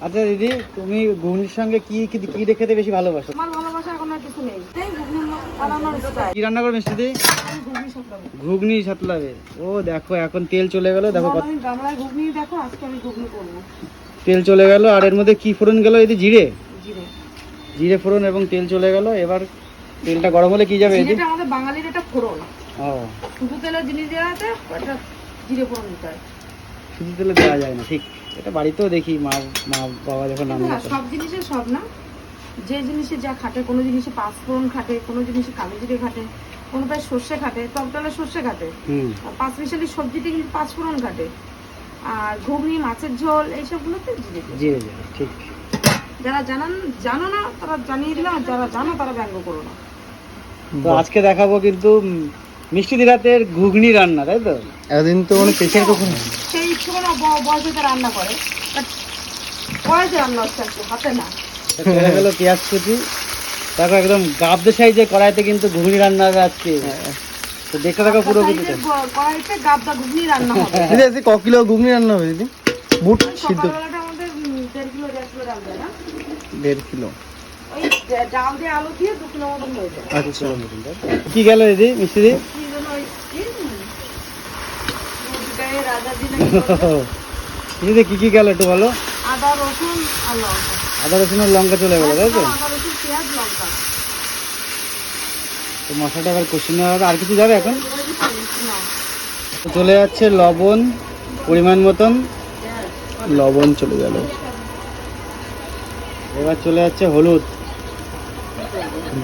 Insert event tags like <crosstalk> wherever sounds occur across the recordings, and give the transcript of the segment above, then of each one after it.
আচ্ছা দিদি তুমি ঘুগনির সঙ্গে কি কি কি খেতে বেশি ভালোবাসো? আমার ভালোবাসা এখন আর কিছু নেই। এই ঘুগনি বানানোর স্টাইল কি রান্না করবে মিষ্টি দি? আমি ঘুগনি সাতলাবে ও দেখো এখন তেল চলে গেল দেখো আমি গামলায় ঘুগনি দেখো আজকে আমি ঘুগনি করব। তেল চলে গেল আর এর মধ্যে কি ফোড়ন গেল এদি জিরে? জিরে। জিরে ফোড়ন এবং তেল চলে গেল এবার তেলটা গরম হলে কি যাবে জিরেটা আমাদের বাঙালির একটা ফোড়ন। ও। শুধু তেলের জিনিস দেওয়াতে একটা জিরে ফোড়ন দিতে হয়। শুধু তেলে দেওয়া যায় না ঠিক? এটা বাড়িতেও দেখি মা মা বাবা যখন রান্না সব জিনিসের সব না। যে জিনিসে যা খাটে কোনো জিনিসে পাঁচফোড়ন খাটে কোনো জিনিসে কালো জিরে খাটে কোনোটায় সর্ষে খাটে টক ডালে সর্ষে খাটে। পাঁচ মিশালি সবজিতে কিন্তু পাঁচফোড়ন খাটে। আর ঘুগনি মাছের ঝোল এইসবগুলোতে জিরে জিরে ঠিক। যারা জানান জানো না তারা জানিয়ে দিলাম যারা জানো তারা ব্যঙ্গ করো না। তো আজকে দেখাবো কিন্তু মিষ্টি দিরাতের ঘুগনি রান্না তাই তো? এতদিন তো মানে প্রেশার কখন সেই বয়সেতে রান্না করে বয়সে রান্না হচ্ছে হাতে না। গেল পেঁয়াজ কুচি। দেখো একদম গাবদে সাইজে কড়াইতে কিন্তু ঘুগনি রান্না হবে আজকে। তো দেখতে থাকো পুরো কড়াইতে গাবদা ঘুগনি রান্না হবে। <laughs> দিদি আজকে ক কিলো ঘুগনি রান্না হবে দিদি? বুট সিদ্ধ। দেড় কিলো দেড় কিলো ডাল দেয় না দেড় কিলো ওই ডা- ডাল দিয়ে আলু দিয়ে দু কিলো মতন হয়ে যায় আচ্ছা কি গেল দিদি মিষ্টি দি কি যেন ওই কি? দুধটায় <laughs> দিলে কি? কি গেল একটু বলো? আদা রসুন আর লঙ্কা। আদা রসুনের লঙ্কা চলে গেলো তাই তো? রসুন তো মশলাটা এবার কষিয়ে নেওয়া হবে। আর কিছু যাবে এখন? চলে যাচ্ছে লবণ পরিমাণ মতন। লবণ চলে গেল। এবার চলে যাচ্ছে হলুদ।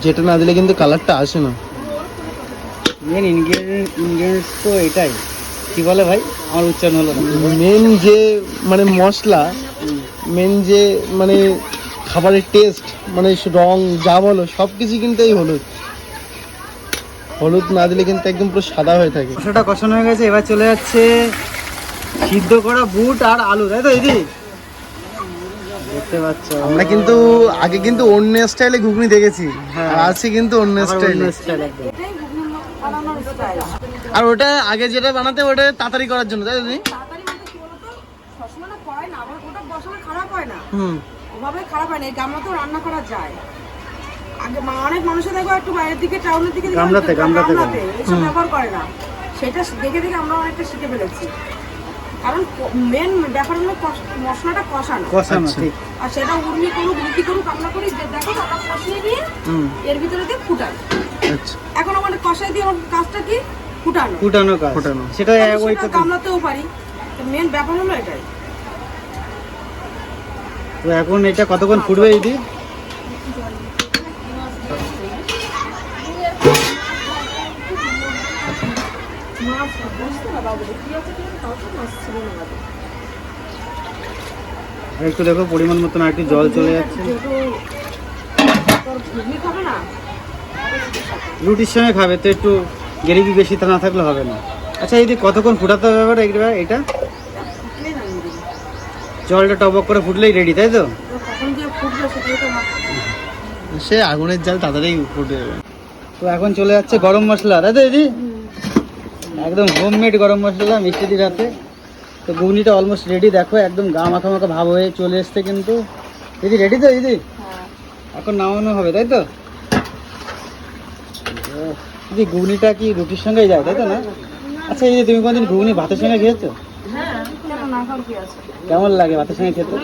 যেটা না দিলে কিন্তু কালারটা আসে না। মেন ইনগ্রেডিয়েন্ট ইনগ্রেডিয়েন্টস তো এটাই। কি বলে ভাই? আমার উচ্চারণ হলো মেন যে মানে মশলা মেন যে মানে খাবারের টেস্ট মানে রং যা বলো সব কিছু কিন্তু এই হলুদ। হলুদ না দিলে কিন্তু একদম পুরো সাদা হয়ে থাকে। মশলাটা কষানো হয়ে গেছে এবার চলে যাচ্ছে সিদ্ধ করা বুট আর আলু তাই তো দিদি? দেখতে পাচ্ছ। আমরা কিন্তু আগে কিন্তু অন্য স্টাইলে ঘুগনি দেখেছি হ্যাঁ। আর আজকে কিন্তু অন্য স্টাইলে অন্য একদম। এটাই ঘুগনি বানানোর স্টাইল আর ওটা আগে যেটা বানাতে ওটা তাড়াতাড়ি করার জন্য তাই তো দিদি? তাড়াতাড়ি মধ্যে কি বলতো? সবসময় না না আবার ওটা বসানো খারাপ না। হুম। ওভাবে খারাপ হয় না এই গামলাতেও রান্না করা যায়। আগে অনেক মানুষের দেখো একটু বাইরের দিকে টাউনের দিকে দেখো গামলাতে, গামলাতে গামলাতে ব্যবহার করে না। সেটা দেখে দেখে আমরা অনেকটা শিখে ফেলেছি। কারণ মেন ব্যাপার হলো মশলাটা কষানো। কষানো আচ্ছা। ঠিক। আর সেটা উর্মি করুক রুটি করুক আমরা করি দেখো আমরা কষিয়ে দিয়ে হুম। এর ভিতরে দিয়ে ফুটাই আচ্ছা। এখন আমাদের কষাই দিয়ে আমার কাজটা কি? ফুটানো ফুটানো কাজ ফুটানো। সেটা আমি ওই সেটা গামলাতেও পারি মেন ব্যাপার হলো এটাই তো এখন এটা কতক্ষণ ফুটবে দিদি একটু দেখো পরিমাণ মতন আর একটু জল চলে যাচ্ছে রুটির সঙ্গে খাবে তো একটু গ্রেভি বেশি তা না থাকলে হবে না। আচ্ছা দিদি কতক্ষণ ফুটাতে হবে এবার এটা এটা? জলটা টবক করে ফুটলেই রেডি তাই তো? দিয়ে সে আগুনের জাল তাড়াতাড়ি ফুটে যাবে। তো এখন চলে যাচ্ছে গরম মশলা তাই তো দিদি? একদম হোমমেড গরম মশলা মিষ্টি দির হাতে। তো ঘুগনিটা অলমোস্ট রেডি দেখো একদম গা মাখা মাখা ভাব হয়ে চলে এসছে কিন্তু। দিদি রেডি তো দিদি? হ্যাঁ। এখন নামানো হবে তাই তো? দিদি ঘুগনিটা কি রুটির সঙ্গেই যায় তাই তো না? আচ্ছা দিদি তুমি কোনদিন ঘুগনি ভাতের সঙ্গে খেয়েছো? হ্যাঁ কেমন লাগে ভাতের সঙ্গে খেতে?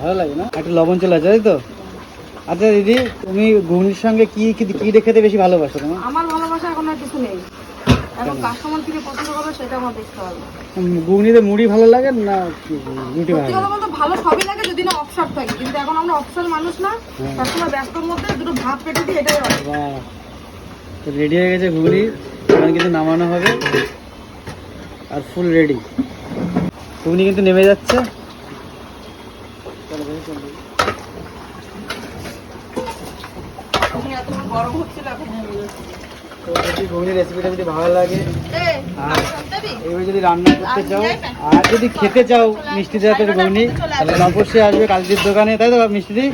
ভালো লাগে না? একটু লবণ চলে আছে তাই তো? আচ্ছা দিদি তুমি ঘুগনির সঙ্গে কি কি খেতে বেশি ভালোবাসো তোমার? আমার ভালোবাসা এখন আর কিছু নেই ঘুগনিতে মুড়ি ভালো লাগে না রুটি ভালো লাগে? ভালো সবই লাগে যদি না অপশন থাকে। কিন্তু এখন আমরা অপশন মানুষ না হ্যাঁ। সবসময় ব্যস্তর মধ্যে দুটো ভাত পেটে দিই এটাই তো রেডি হয়ে গেছে ঘুগনি। এবার কিন্তু নামানো হবে। আর ফুল রেডি ঘুগনি কিন্তু নেমে যাচ্ছে। এখন ঘুগনি রেসিপিটা যদি ভালো লাগে আর? এইভাবে যদি রান্না করতে চাও আর যদি খেতে চাও মিষ্টি জাতের ঘুগনি তাহলে অবশ্যই আসবে কালজির দোকানে। তাই তো মিষ্টি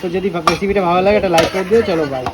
তো যদি রেসিপিটা ভালো লাগে একটা লাইক করে দিও। চলো বাই